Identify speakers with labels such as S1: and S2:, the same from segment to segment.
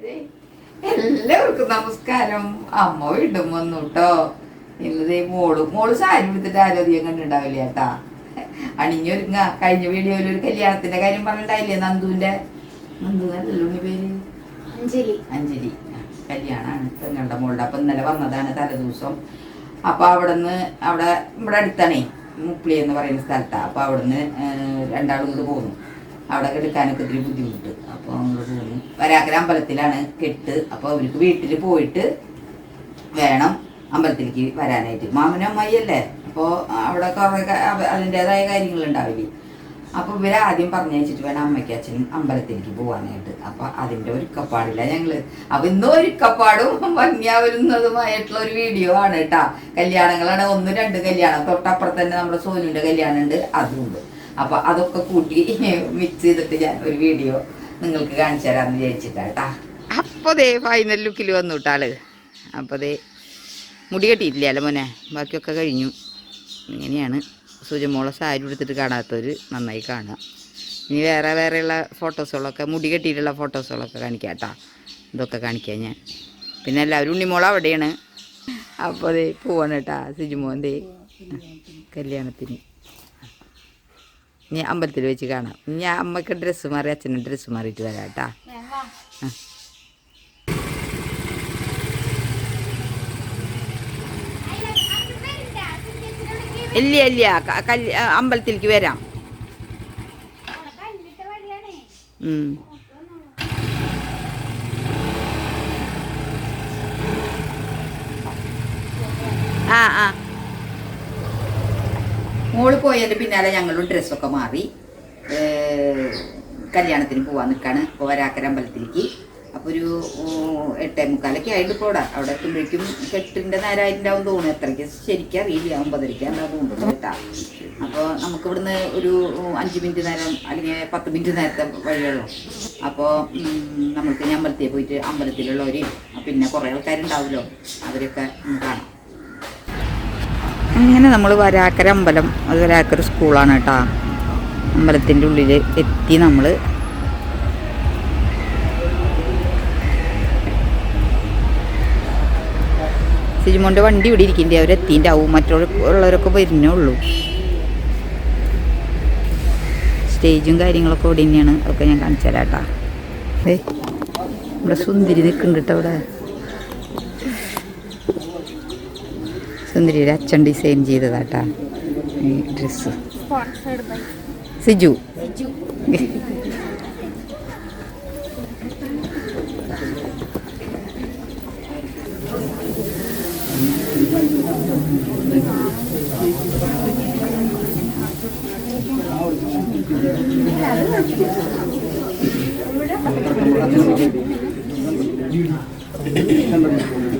S1: എല്ലാവർക്കും നമസ്കാരം. അമ്മ വീണ്ടും വന്നു കേട്ടോ ഇന്നതേ മോൾ മോൾ സാരി എടുത്തിട്ട് ആരോഗ്യം കണ്ടിട്ടുണ്ടാവില്ല കേട്ടാ. അണിഞ്ഞൊരുങ്ങ കഴിഞ്ഞ വീഡിയോയിൽ ഒരു കല്യാണത്തിന്റെ കാര്യം പറഞ്ഞിട്ടായില്ലേ നന്ദുവിന്റെ? നന്ദു എന്നല്ലല്ലോ പേര്?
S2: അഞ്ജലി.
S1: അഞ്ജലി. കല്യാണാണ് പെങ്ങളുടെ മോളുടെ. അപ്പൊ ഇന്നലെ വന്നതാണ് തലേദിവസം. അപ്പൊ അവിടുന്ന് അവിടെ ഇവിടെ അടുത്താണേ മുപ്പിളി എന്ന് പറയുന്ന സ്ഥലത്താ. അപ്പൊ അവിടുന്ന് നിന്ന് രണ്ടാളും ഇങ്ങോട്ട് പോന്നു അവിടെ എടുക്കാനൊക്കെ ഒത്തിരി ബുദ്ധിമുട്ട്. വരാക്കര അമ്പലത്തിലാണ് കെട്ട്. അപ്പോൾ അവർക്ക് വീട്ടിൽ പോയിട്ട് വേണം അമ്പലത്തിലേക്ക് വരാനായിട്ട്. മാമനും അമ്മായിയല്ലേ അപ്പോൾ അവിടെ കുറേ അതിന്റെതായ കാര്യങ്ങളുണ്ടാവില്ലേ അപ്പോൾ ഇവരെ ആദ്യം പറഞ്ഞയച്ചിട്ട് വേണം അമ്മയ്ക്ക് അച്ഛനും അമ്പലത്തിലേക്ക് പോകാനായിട്ട് അപ്പോൾ അതിന്റെ ഒരുക്കപ്പാടില്ല ഞങ്ങൾ അപ്പോൾ ഇന്ന് ഒരുക്കപ്പാടും ഭംഗിയാവുന്നതുമായിട്ടുള്ള ഒരു വീഡിയോ ആണ് കേട്ടാ കല്യാണങ്ങളാണ് ഒന്ന് രണ്ട് കല്യാണം. തൊട്ടപ്പുറത്ത് തന്നെ നമ്മുടെ സോനുവിന്റെ കല്യാണം ഉണ്ട്. അതുണ്ട് അപ്പോൾ അതൊക്കെ കൂട്ടി മിക്സ് ചെയ്തിട്ട് ഞാൻ ഒരു വീഡിയോ നിങ്ങൾക്ക് കാണിച്ചു തരാമെന്ന് വിചാരിച്ചിട്ടാ അപ്പോൾ ദേ ഫൈനൽ ലുക്കിൽ വന്നു കേട്ടാൾ അപ്പോൾ ദേ മുടി കെട്ടിയിട്ടില്ലല്ലോ മോനെ. ബാക്കിയൊക്കെ കഴിഞ്ഞു. ഇങ്ങനെയാണ്. സുജമോളെ സാരി എടുത്തിട്ട് കാണാത്തവർ നന്നായി കാണുക ഇനി വേറെ വേറെയുള്ള ഫോട്ടോസുകളൊക്കെ മുടി കെട്ടിയിട്ടുള്ള ഫോട്ടോസുകളൊക്കെ കാണിക്കാം കേട്ടോ. ഇതൊക്കെ കാണിക്കാം ഞാൻ. പിന്നെ എല്ലാവരും ഉണ്ണിമോൾ അവിടെയാണ്. അപ്പോൾ ദേ പോവാണ് കേട്ടാ. സുജിമോൻ ദേ. കല്യാണത്തിന്. ഇനി അമ്പലത്തിൽ വെച്ച് കാണാം. ഇനി അമ്മയ്ക്ക് ഡ്രസ്സ് മാറി അച്ഛന് ഡ്രസ്സ് മാറിയിട്ട് വരാം കേട്ടാ. ഇല്ല ഇല്ല. ക- അമ്പലത്തിലേക്ക് വരാം. ആ ആ. മോൾ പോയതിന്റെ പിന്നാലെ ഞങ്ങളും ഡ്രസ്സൊക്കെ മാറി. കല്യാണത്തിന് പോവാൻ നിൽക്കാണ് ഓരാക്കര അമ്പലത്തിലേക്ക്. അപ്പോൾ ഒരു എട്ടേ മുക്കാലൊക്കെ ആയിട്ട് പോടാ അവിടെ എത്തുമ്പോഴേക്കും കെട്ടിന്റെ നേരമായിട്ടുണ്ടാവും തോന്നുന്നു. എത്രയ്ക്ക് ശരിക്കും അറിയില്ല. ഒമ്പതരയ്ക്ക് എന്താ തോന്നുന്നു കേട്ടാ. അപ്പോൾ നമുക്ക് ഇവിടുന്ന് ഒരു അഞ്ച് മിനിറ്റ് നേരം അല്ലെങ്കിൽ പത്ത് മിനിറ്റ് നേരത്തെ വഴിയുള്ളൂ. അപ്പോൾ നമ്മൾക്ക് ഞാൻ അമ്പലത്തിൽ പോയിട്ട് അമ്പലത്തിലുള്ളവരെയും പിന്നെ കുറേ ആൾക്കാരുണ്ടാവുമല്ലോ. അവരൊക്കെ കാണാം. അങ്ങനെ നമ്മൾ വരാക്കര അമ്പലം അത് വരാക്കര സ്കൂളാണ് കേട്ടോ. അമ്പലത്തിന്റെ ഉള്ളിൽ എത്തി നമ്മൾ സിജിമോന്റെ വണ്ടി ഇവിടെ ഇരിക്കണ്ടേ? ആവും മറ്റുള്ളവരൊക്കെ വരുന്നേ ഉള്ളൂ. സ്റ്റേജും കാര്യങ്ങളൊക്കെ ഇവിടെ തന്നെയാണ്. അതൊക്കെ ഞാൻ കാണിച്ചു തരാം കേട്ടോ നമ്മുടെ സുന്ദരി നിൽക്കുന്നുണ്ട് കേട്ടോ അവിടെ സുന്ദരിയുടെ അച്ഛൻ ഡിസൈൻ ചെയ്തതാട്ടാ. ഈ ഡ്രസ്സ് സിജു.
S2: സിജു.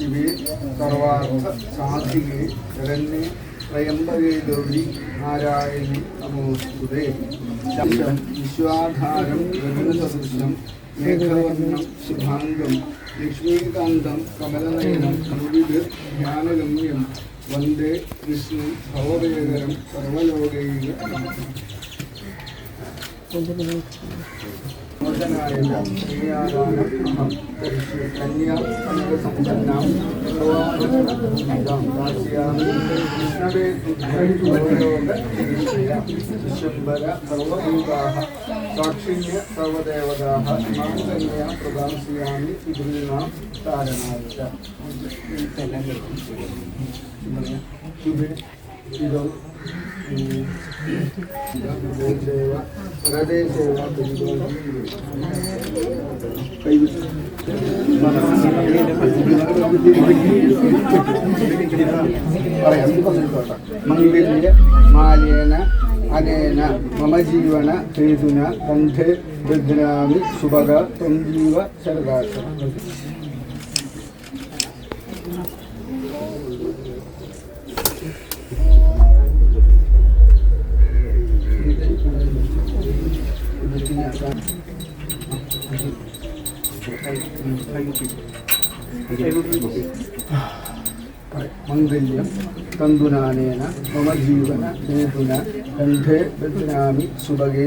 S3: ശിവേ സർവാർത്ഥ സാധികേ ശരണ്യേ ത്രയംബകേ ഗൗരി നാരായണി നമോസ്തുതേ. ശബ്ദം വിശ്വാധാരം ഗഗനസദൃശം മേഘവർണം ശുഭാംഗം ലക്ഷ്മീകാന്തം കമലനയനം നിർവിദ് ജ്ഞാനഗമ്യം വന്ദേ വിഷ്ണു ഭവവേകരം സർവലോകൈക സാക്ഷിണ്യ സർവദേവതാः കന്യാ പ്രദാസ്യാമി പിതॄണാം താരണായ ശുഭേ ഇതം ദേവ പരദേശേവ കൈവിട്ടു പറയാം പറഞ്ഞിട്ടോട്ടെ മംഗല്യ മാലേന അനേന മമ ജീവന ഹേതുന കണ്ഠേ ബദ്രാമി സുഭഗ ത്വം ജീവ ശരദാശ മംഗല്യം തന്തുനാനേന മമ ജീവന ഹേതുന കണ്ഠേ ബധ്നാമി സുഭഗേ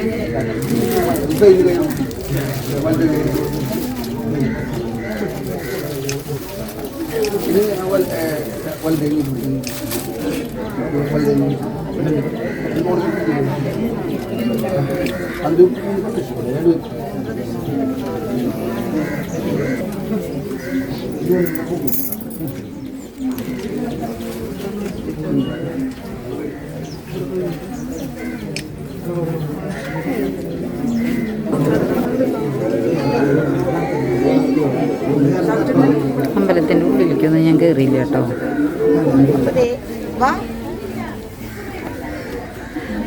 S3: 이거 이거요. 완전 이거 원래 원래
S1: 원래 안도 이거 അമ്പലത്തിന്റെ ഉള്ളിലേക്കൊന്നും ഞാൻ കയറിയില്ല കേട്ടോ.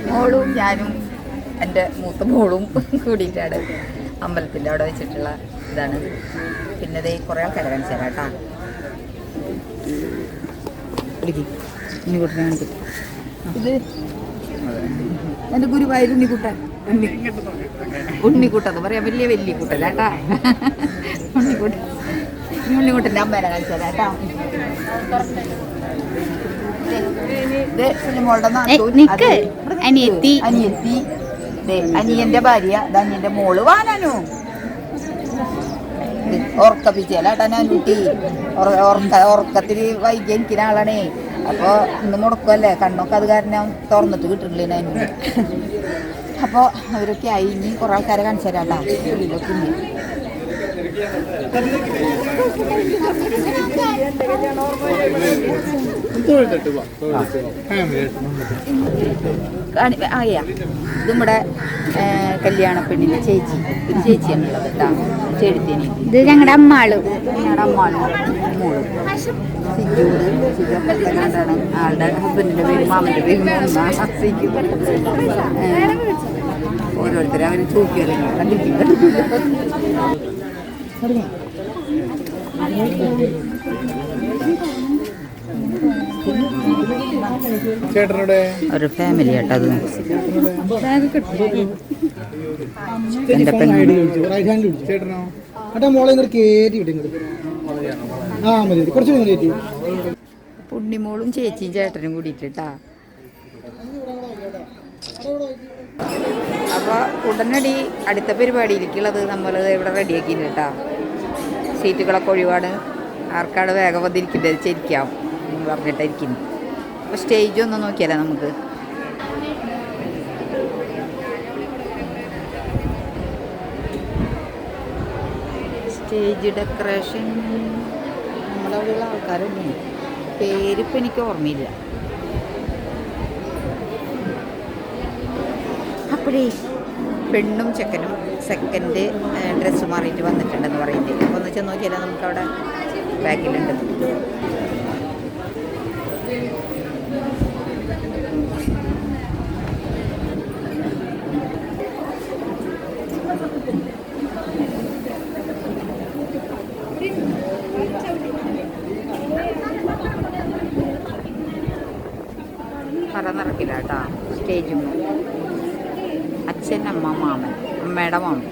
S1: മോളും ഞാനും എന്റെ മൂത്ത മോളും കൂടിയിട്ടാണ് അമ്പലത്തിന്റെ അവിടെ വെച്ചിട്ടുള്ള ഇതാണ്. പിന്നെ ദേ കുറേ ആൾക്കാരെ കാണിച്ചു തരാം കേട്ടോ. ഇത് എന്റെ ഗുരുവായൂർ ഉണ്ണിക്കുട്ടൻ. ഉണ്ണി. ഉണ്ണിക്കുട്ടൻ പറയാം. വലിയ വലിയ കുട്ടൻ കേട്ടാ ഉണ്ണിക്കുട്ടൻ. ഉണ്ണിക്കുട്ടന്റെ അമ്മേനെ കാണിച്ചു തരാം കേട്ടോ.
S2: അനിയത്തി.
S1: അനിയത്തി. ദേ, അനിയന്റെ ഭാര്യ. അനിയന്റെ മോൾ. വാനാനു ഉറക്കപ്പിച്ചേലാട്ടാ നാനൂട്ടി? ഉറക്ക ഉറക്കത്തിൽ വൈകി എനിക്കുന്ന ആളാണേ അപ്പൊ ഇന്ന് മുടക്കുമല്ലേ കണ്ണൊക്കെ അത് കാരണം തുറന്നിട്ട് കിട്ടുന്നില്ല അതിന് അപ്പൊ അവരൊക്കെ ആയി. ഇനി കുറെ ആൾക്കാരെ കാണിച്ചു തരാട്ടാ ഉള്ളിലൊക്കെ ഇനി നമ്മുടെ കല്യാണ പെണ്ണിന്റെ ചേച്ചി ഒരു ചേച്ചിയാണുള്ളത് ചെടുത്തിന്
S2: ഇത് ഞങ്ങളുടെ അമ്മാൾ
S1: ഞങ്ങളുടെ അമ്മാൾ മോൾ ആളുടെ ഹസ്ബൻഡിന്റെ പേര് മാമന്റെ പേര് ഓരോരുത്തരും അവർ ചോദിക്കാറുണ്ട് കണ്ടിട്ടില്ല
S3: ചേട്ടനുടെ?
S1: ഒരു ഫാമിലി ആട്ടോ അത്.
S3: പിടിച്ചു ചേട്ടനോ? അട്ടാ മോളെ ഇങ്ങോട്ട് കയറ്റി ഇങ്ങോട്ട് ആ മതി കുറച്ച് കയറ്റി
S1: പുണ്ണിമോളും ചേച്ചിയും ചേട്ടനും കൂടിയിട്ടാ അപ്പോൾ ഉടനടി അടുത്ത പരിപാടിയിലേക്കുള്ളത് നമ്മൾ ഇവിടെ റെഡിയാക്കി കേട്ടോ സീറ്റുകളൊക്കെ ഒഴിവാണ്. ആർക്കാണ് വേഗം വന്നിരിക്കുന്നത് ചിരിക്കാം എന്ന് പറഞ്ഞിട്ടായിരിക്കുന്നു. സ്റ്റേജ് ഒന്ന് നോക്കിയാലോ നമുക്ക്? Stage decoration. നമ്മളവിടെയുള്ള ആൾക്കാരൊന്നും പേരിപ്പോൾ എനിക്ക് ഓർമ്മയില്ല. അപ്പോഴേ പെണ്ണും ചെക്കനും സെക്കൻഡ് ഡ്രസ്സ് മാറിയിട്ട് വന്നിട്ടുണ്ടെന്ന് പറയുന്നത്. അപ്പോൾ ഒന്ന് ചെന്ന് നോക്കിയാലോ നമുക്കവിടെ ബാക്കിലുണ്ട്. പറ നിറക്കില്ല കേട്ടോ. സ്റ്റേജിൽ അച്ഛൻ അമ്മ മാമൻ. അമ്മയുടെ മാമൻ.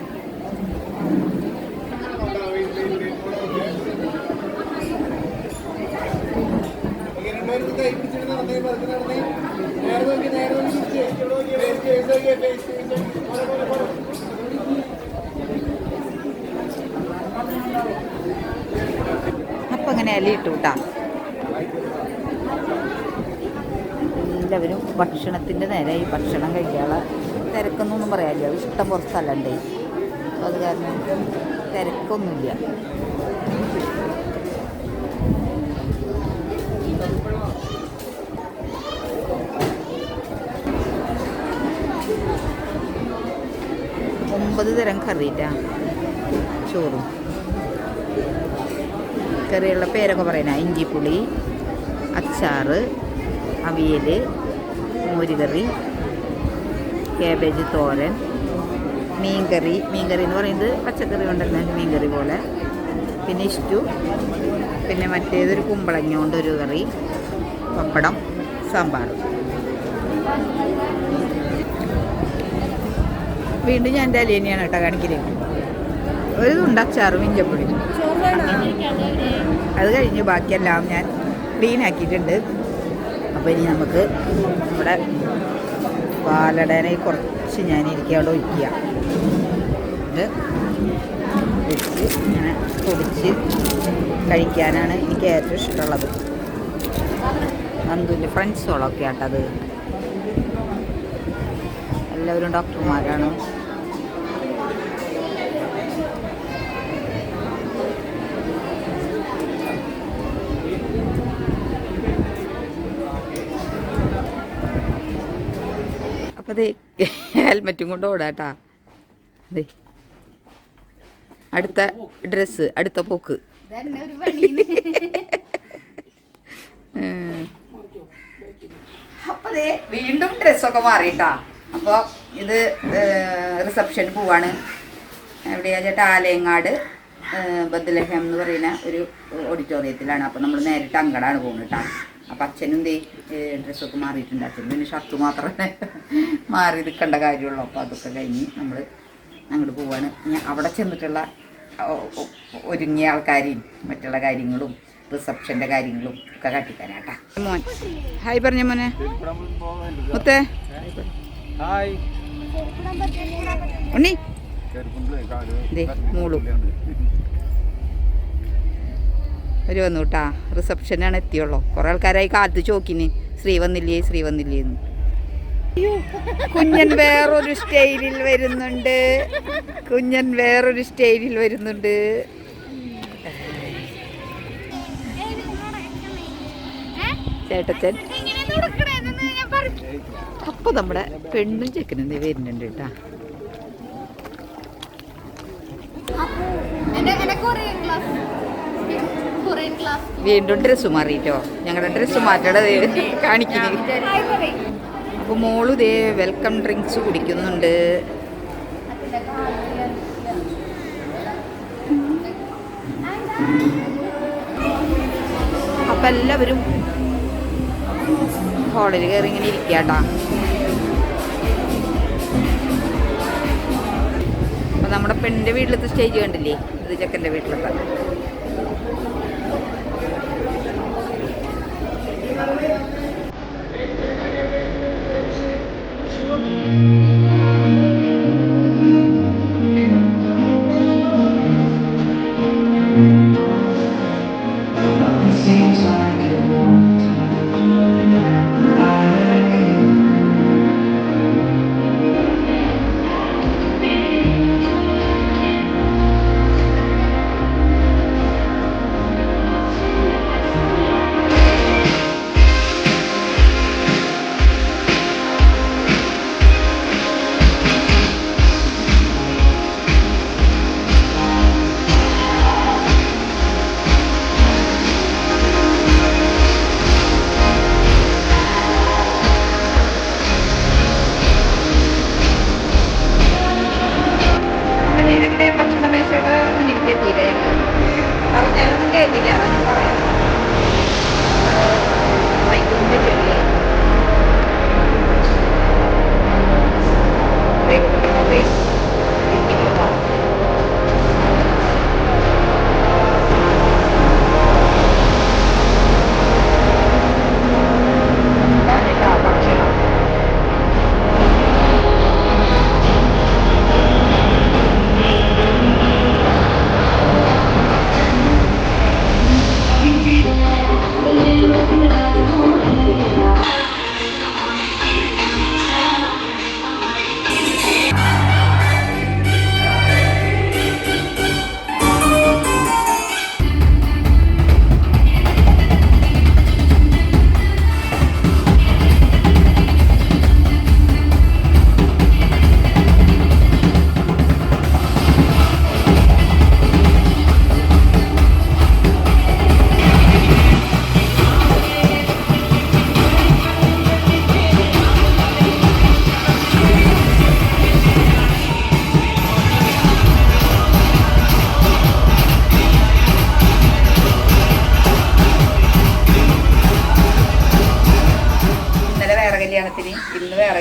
S1: അപ്പം അങ്ങനെ ഇട്ടു കേട്ടാ. എല്ലാവരും ഭക്ഷണത്തിന്റെ നേരെ ഈ ഭക്ഷണം കഴിക്കാനുള്ള തിരക്കൊന്നും പറയാനില്ല. ഇഷ്ടം പുറത്ത് സ്ഥലമുണ്ടേ. അപ്പോൾ അത് കാരണം തിരക്കൊന്നുമില്ല. ഒമ്പത് തരം കറിയിട്ടാ ചോറും. കറിയുള്ള പേരൊക്കെ പറയുന്ന ഇഞ്ചിപ്പുളി അച്ചാറ് അവിയൽ മോരുകറി കാബേജ് തോരൻ മീൻകറി. മീൻകറി എന്ന് പറയുന്നത് പച്ചക്കറി കൊണ്ടല്ല മീൻകറി പോലെ. പിന്നെ ഇഷ്ടു. പിന്നെ മറ്റേതൊരു കുമ്പളങ്ങ കൊണ്ടൊരു കറി പപ്പടം സാമ്പാർ. വീണ്ടും ഞാൻ എന്റെ അലിയനെയാണ് കേട്ടോ കാണിക്കുന്നത് ഒരു തുണ്ട് അച്ചാറും ഇഞ്ചപ്പൊടി അത് കഴിഞ്ഞ് ബാക്കിയെല്ലാം ഞാൻ ക്ലീൻ ആക്കിയിട്ടുണ്ട്. അപ്പോൾ ഇനി നമുക്ക് നമ്മുടെ പാലടനെ കുറച്ച് ഞാൻ ഇരിക്കുക അവിടെ ഒഴിക്കുക വെച്ച് ഇങ്ങനെ പൊടിച്ച് കഴിക്കാനാണ് എനിക്ക് ഏറ്റവും ഇഷ്ടമുള്ളത്. നന്ദുവിന്റെ ഫ്രണ്ട്സുകളൊക്കെ ആട്ടത്. എല്ലാവരും ഡോക്ടർമാരാണ് അപ്പം അതെ ഹെൽമെറ്റും കൊണ്ട് ഓടാട്ടാ. അതെ അടുത്ത ഡ്രസ്സ് അടുത്ത പോക്ക്. അപ്പതേ വീണ്ടും ഡ്രസ്സൊക്കെ മാറിയിട്ടാ അപ്പോൾ ഇത് റിസപ്ഷൻ പോവാണ്. എവിടെയാ ചേട്ടാ? ആലയങ്ങാട് ബദ്ലഹം എന്ന് പറയുന്ന ഒരു ഓഡിറ്റോറിയത്തിലാണ്. അപ്പോൾ നമ്മൾ നേരിട്ട് അങ്ങടാണ് പോകുന്നത് കേട്ടോ അപ്പം അച്ഛനും ദേ ഡ്രസ്സൊക്കെ മാറിയിട്ടുണ്ട്. അച്ഛനും പിന്നെ ഷർട്ട് മാത്രമേ മാറി നിൽക്കേണ്ട കാര്യമുള്ളൂ. അപ്പോൾ അതൊക്കെ കഴിഞ്ഞ് നമ്മൾ അങ്ങോട്ട് പോവാണ്. ഇനി അവിടെ ചെന്നിട്ടുള്ള ഒരുങ്ങിയ ആൾക്കാരെയും മറ്റുള്ള കാര്യങ്ങളും റിസപ്ഷന്റെ കാര്യങ്ങളും ഒക്കെ കാട്ടിക്കാനാട്ടോ മോൻ ഹായ് പറഞ്ഞ മോനെ. മുത്തേ.
S3: ഹായ്
S1: ഉണ്ണി. മൂളും. ഒരു വന്നു കേട്ടാ റിസപ്ഷനാണ് എത്തിയുള്ളൂ. കുറേ ആൾക്കാരായി കാത്തു ചോക്കിന്. ശ്രീ വന്നില്ലേ ശ്രീ വന്നില്ലേ എന്ന്. കുഞ്ഞൻ വേറൊരു സ്റ്റൈലിൽ വരുന്നുണ്ട്. കുഞ്ഞൻ വേറൊരു സ്റ്റൈലിൽ വരുന്നുണ്ട്. ചേട്ടച്ചൻ. അപ്പൊ നമ്മുടെ പെണ്ണും ചെക്കനും വരുന്നുണ്ട് കേട്ടാ
S2: എന്നെ കൊറിയൻ ക്ലാസ്.
S1: വീണ്ടും ഡ്രസ്സ് മാറിയിട്ടോ ഞങ്ങളുടെ ഡ്രസ്സ് മാറ്റണത് കാണിക്കുന്നു
S2: അപ്പോൾ
S1: അപ്പൊ മോൾ ഇതേ വെൽക്കം ഡ്രിങ്ക്സ് കുടിക്കുന്നുണ്ട്. അപ്പൊ എല്ലാവരും ഹോളിൽ കയറി ഇങ്ങനെ ഇരിക്കാട്ടാ. അപ്പൊ നമ്മുടെ പെണ്ണിന്റെ വീട്ടിലത്തെ സ്റ്റേജ് കണ്ടില്ലേ? ഇത് ചെക്കന്റെ വീട്ടിലത്തെ.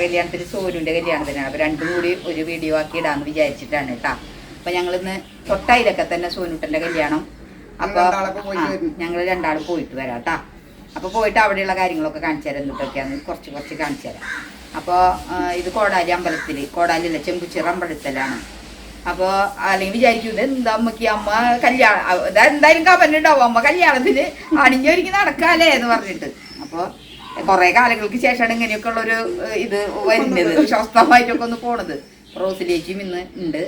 S1: കല്യാണത്തിന് സോനുവിന്റെ കല്യാണത്തിനാണ് അപ്പോൾ രണ്ടും കൂടി ഒരു വീഡിയോ ആക്കി ഇടാന്ന് വിചാരിച്ചിട്ടാണ് കേട്ടോ അപ്പോൾ ഞങ്ങളിന്ന് തൊട്ടയിലൊക്കെ തന്നെ സോനുട്ടന്റെ കല്യാണം. അപ്പോൾ. ഞങ്ങൾ രണ്ടാളും പോയിട്ട് വരാം കേട്ടോ അപ്പോൾ പോയിട്ട് അവിടെയുള്ള കാര്യങ്ങളൊക്കെ കാണിച്ചു തരാം എന്തൊക്കെയാണ് കുറച്ച് കുറച്ച് കാണിച്ചു തരാം. അപ്പോൾ ഇത് കോടാലി അമ്പലത്തിൽ കോടാലിയല്ല ചെമ്പുച്ചിറ അമ്പലത്തിലാണ്. അപ്പോൾ അല്ലെങ്കിൽ വിചാരിക്കും ഇത് എന്താ അമ്മയ്ക്ക് അമ്മ കല്യാണം എന്തായാലും കമന്റുണ്ടാവും അമ്മ കല്യാണത്തിന് അണിഞ്ഞൊരുങ്ങി നടക്കാല്ലേ എന്ന് പറഞ്ഞിട്ട്. അപ്പോൾ കുറേ കാലങ്ങൾക്ക് ശേഷമാണ് ഇങ്ങനെയൊക്കെ ഉള്ളൊരു ഒരു ഇത് വരുന്നത് സ്വസ്ഥമായിട്ടൊക്കെ ഒന്ന് പോണത്. റോസിലേക്കും ഇന്ന് ഉണ്ട്.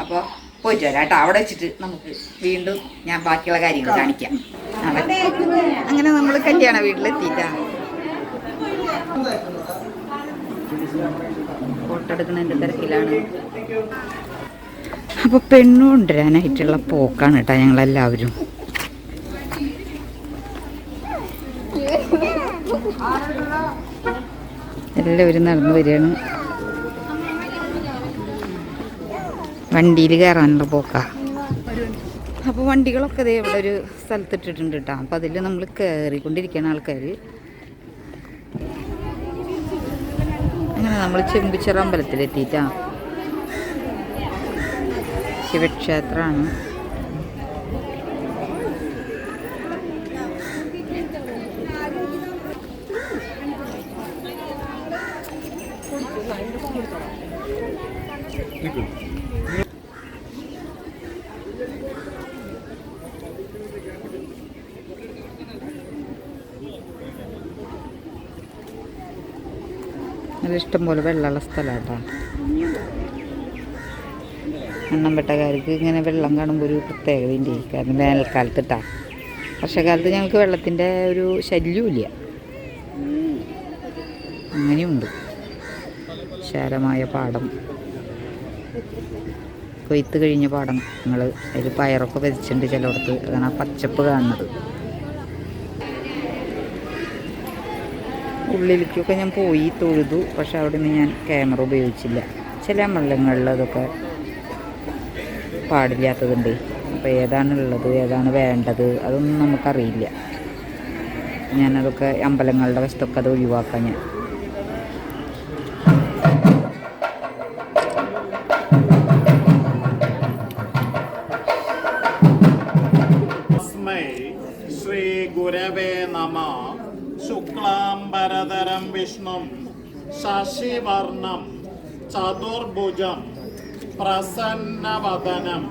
S1: അപ്പോൾ പോയിട്ട് വരാം കേട്ടോ. അവിടെ വെച്ചിട്ട് നമുക്ക് വീണ്ടും ഞാൻ ബാക്കിയുള്ള കാര്യങ്ങൾ കാണിക്കാം. അങ്ങനെ നമ്മൾ കല്യാണ വീട്ടിലെത്തിയിട്ടാ. ഫോട്ടോ എടുക്കുന്നതിന്റെ തിരക്കിലാണ്. അപ്പോൾ പെണ്ണു കൊണ്ടുവരാനായിട്ടുള്ള പോക്കാണ് കേട്ടോ ഞങ്ങളെല്ലാവരും. എല്ലാവരും നടന്നു വരികയാണ്. വണ്ടിയിൽ കയറാനുള്ള പോക്കാ. അപ്പോൾ വണ്ടികളൊക്കെ ദേ ഇവിടെ ഒരു സ്ഥലത്ത് ഇട്ടിട്ടുണ്ട് കേട്ടോ അപ്പോൾ അതിൽ നമ്മൾ കയറിക്കൊണ്ടിരിക്കുന്ന ആൾക്കാർ അങ്ങനെ നമ്മൾ ചെമ്പിച്ചിറ അമ്പലത്തിലെത്തിയിട്ടാ. ശിവക്ഷേത്രമാണ് നല്ല ഇഷ്ടംപോലെ വെള്ളമുള്ള സ്ഥലമാട്ടോ. എണ്ണംപെട്ടക്കാർക്ക് ഇങ്ങനെ വെള്ളം കാണുമ്പോൾ ഒരു പ്രത്യേകതയുണ്ട് കാരണം വേനൽക്കാലത്ത് ഇട്ടാ വർഷക്കാലത്ത് ഞങ്ങൾക്ക് വെള്ളത്തിന്റെ ഒരു ശല്യമില്ല അങ്ങനെയുണ്ട്. വിശാലമായ പാടം. കൊയ്ത്ത് കഴിഞ്ഞ പാടം. ഞങ്ങൾ അതിൽ പയറൊക്കെ വെച്ചിട്ടുണ്ട് ചിലയിടത്ത്. അതാണ് ആ പച്ചപ്പ് കാണുന്നത്. ഉള്ളിലേക്കൊക്കെ ഞാൻ പോയി തൊഴുതു. പക്ഷെ അവിടെ നിന്ന് ഞാൻ ക്യാമറ ഉപയോഗിച്ചില്ല. ചില അമ്പലങ്ങളിൽ അതൊക്കെ പാടില്ലാത്തതുണ്ട്. അപ്പോൾ ഏതാണുള്ളത് ഏതാണ് വേണ്ടത് അതൊന്നും നമുക്കറിയില്ല. ഞാനതൊക്കെ അമ്പലങ്ങളുടെ വശത്തൊക്കെ അത് ഒഴിവാക്കാം ഞാൻ.
S4: ശശിവർണം ചതുർഭുജം
S1: പ്രസന്നവദനം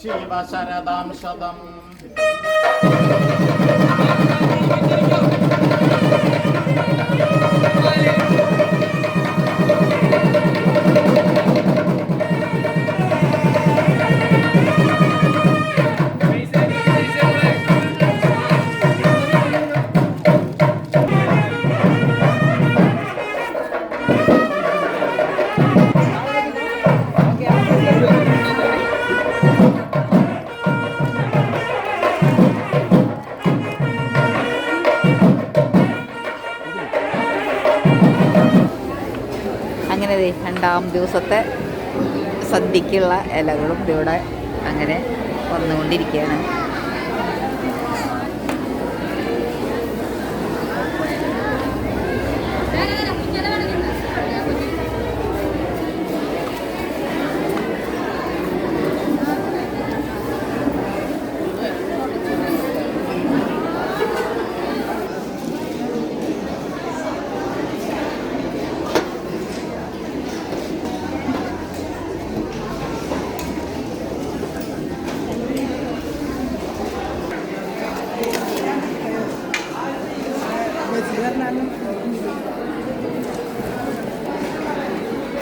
S1: ജീവശരദാംശതം രണ്ടാം ദിവസത്തെ സദ്യക്കുള്ള ഇലകളും ഇവിടെ അങ്ങനെ വന്നുകൊണ്ടിരിക്കുകയാണ്.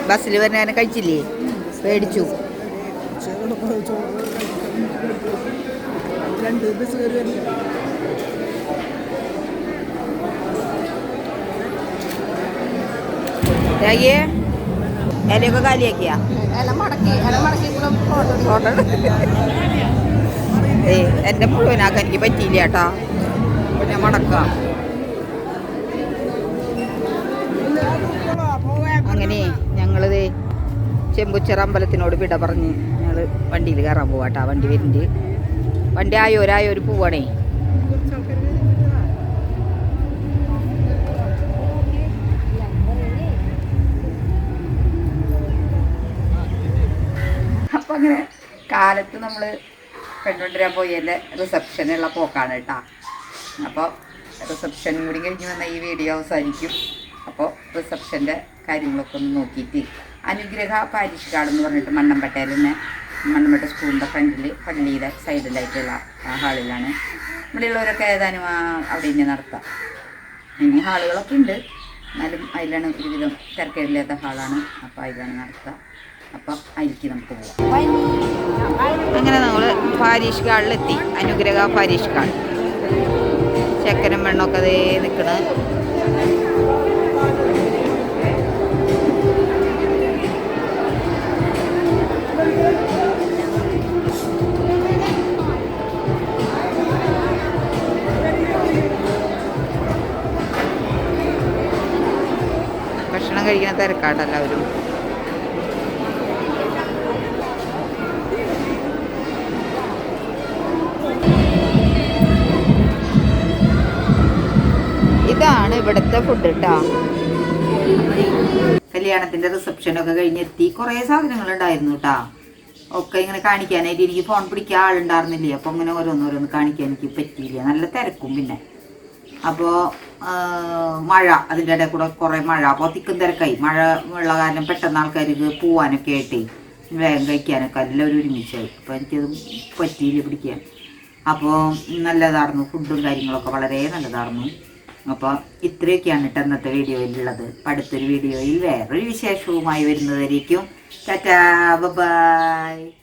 S1: ബസ്സിൽ വരാൻ കഴിച്ചില്ലേ? പേടിച്ചു. രാഗിയെ? ഇലയൊക്കെ കാലിയാക്കിയാ? ഏ എന്റെ മുഴുവനാക്കാൻ എനിക്ക് പറ്റിയില്ല കേട്ടാ. പിന്നെ മടക്കാം. കരിമ്പുച്ചിറ അമ്പലത്തിനോട് വിട പറഞ്ഞ് ഞങ്ങൾ വണ്ടിയിൽ കയറാൻ പോവാട്ടാ വണ്ടി വരുന്നുണ്ട് വണ്ടി ആയോരായോര് പോവാണേ. അപ്പം അങ്ങനെ കാലത്ത് നമ്മൾ പോയി പോയതിന്റെ റിസപ്ഷനുള്ള പോക്കാണ് കേട്ടോ. അപ്പോൾ റിസപ്ഷൻ കൂടി കഴിഞ്ഞ് വന്ന ഈ വീഡിയോ അവസാനിക്കും. അപ്പോൾ റിസപ്ഷന്റെ കാര്യങ്ങളൊക്കെ ഒന്ന് നോക്കിയിട്ട് അനുഗ്രഹ പാരിഷ് ഗാർഡ് എന്ന് പറഞ്ഞിട്ട് മണ്ണമ്പട്ടയിൽ തന്നെ മണ്ണമ്പട്ട സ്കൂളിന്റെ ഫ്രണ്ടിൽ പള്ളിയുടെ സൈഡിലായിട്ടുള്ള ഹാളിലാണ്. ഇവിടെയുള്ളവരൊക്കെ ഏതാനും അവിടെ ഇനി നടത്താം. ഇനി ഹാളുകളൊക്കെ ഉണ്ട്. എന്നാലും അതിലാണ് ഒരുവിധം തിരക്കേടില്ലാത്ത ഹാളാണ്. അപ്പോൾ അതിലാണ് നടത്തുക. അപ്പം അതിലേക്ക് നമുക്ക് പോവാം. അങ്ങനെ നമ്മൾ പാരീഷ് ഗാർഡിലെത്തി അനുഗ്രഹ പാരീഷ് കാൾ ചക്കരം വെണ്ണമൊക്കെ അതേ നിൽക്കണ്. ഭക്ഷണം കഴിക്കുന്ന തിരക്കാട്ടല്ല എല്ലാവരും ഇതാണ് ഇവിടുത്തെ ഫുഡ് കേട്ടോ കല്യാണത്തിന്റെ റിസപ്ഷൻ ഒക്കെ കഴിഞ്ഞെത്തി. കുറേ സാധനങ്ങൾ ഉണ്ടായിരുന്നു കേട്ടാ ഒക്കെ ഇങ്ങനെ കാണിക്കാനായിട്ട് എനിക്ക് ഫോൺ പിടിക്കാൻ ആളുണ്ടായിരുന്നില്ലേ? അപ്പോൾ ഇങ്ങനെ ഓരോന്നോരോന്ന് കാണിക്കാൻ എനിക്ക് പറ്റിയില്ല. നല്ല തിരക്കും പിന്നെ. അപ്പോൾ മഴ അതിന്റെ ഇടയിൽ കൂടെ കുറേ മഴ. അപ്പോൾ തിക്കും തിരക്കായി. മഴ ഉള്ള കാരണം പെട്ടെന്ന് ആൾക്കാർക്ക് പോവാനൊക്കെ ആയിട്ടേ വേഗം കഴിക്കാനൊക്കെ എല്ലാവരും ഒരുമിച്ചായി. അപ്പോൾ എനിക്കത് പറ്റിയില്ല പിടിക്കാൻ. അപ്പോൾ നല്ലതായിരുന്നു ഫുഡും കാര്യങ്ങളൊക്കെ വളരെ നല്ലതായിരുന്നു അപ്പോൾ ഇത്രയൊക്കെയാണ് കേട്ടോ ഇന്നത്തെ വീഡിയോയിലുള്ളത് അടുത്തൊരു വീഡിയോയിൽ വേറൊരു വിശേഷവുമായി വരുന്നതായിരിക്കും. ടാറ്റാ. ബൈ